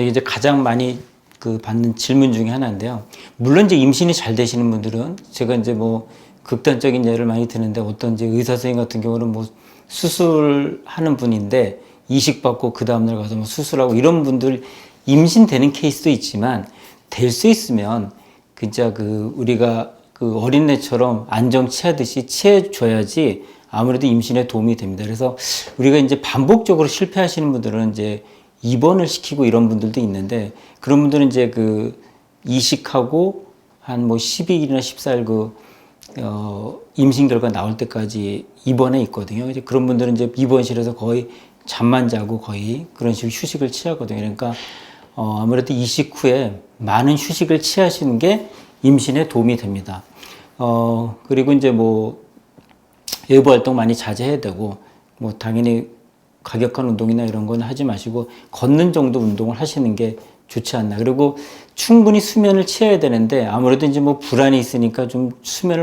이게 이제 가장 많이 그 받는 질문 중에 하나인데요. 물론 이제 임신이 잘 되시는 분들은 제가 이제 뭐 극단적인 예를 많이 드는데 어떤 이제 의사 선생님 같은 경우는 뭐 수술하는 분인데 이식 받고 그 다음날 가서 뭐 수술하고 이런 분들 임신되는 케이스도 있지만 될 수 있으면 진짜 그 우리가 그 어린애처럼 안정 취하듯이 취해줘야지 아무래도 임신에 도움이 됩니다. 그래서 우리가 이제 반복적으로 실패하시는 분들은 이제 입원을 시키고 이런 분들도 있는데 그런 분들은 이제 그 이식하고 한 뭐 12일이나 14일 그 어, 임신 결과 나올 때까지 입원해 있거든요. 이제 그런 분들은 이제 입원실에서 거의 잠만 자고 거의 그런 식으로 휴식을 취하거든요. 그러니까 어, 아무래도 이식 후에 많은 휴식을 취하시는 게 임신에 도움이 됩니다. 어, 그리고 이제 뭐 외부 활동 많이 자제해야 되고 뭐 당연히 가격한 운동이나 이런 건 하지 마시고 걷는 정도 운동을 하시는 게 좋지 않나. 그리고 충분히 수면을 취해야 되는데 아무래도 이제 뭐 불안이 있으니까 좀 수면을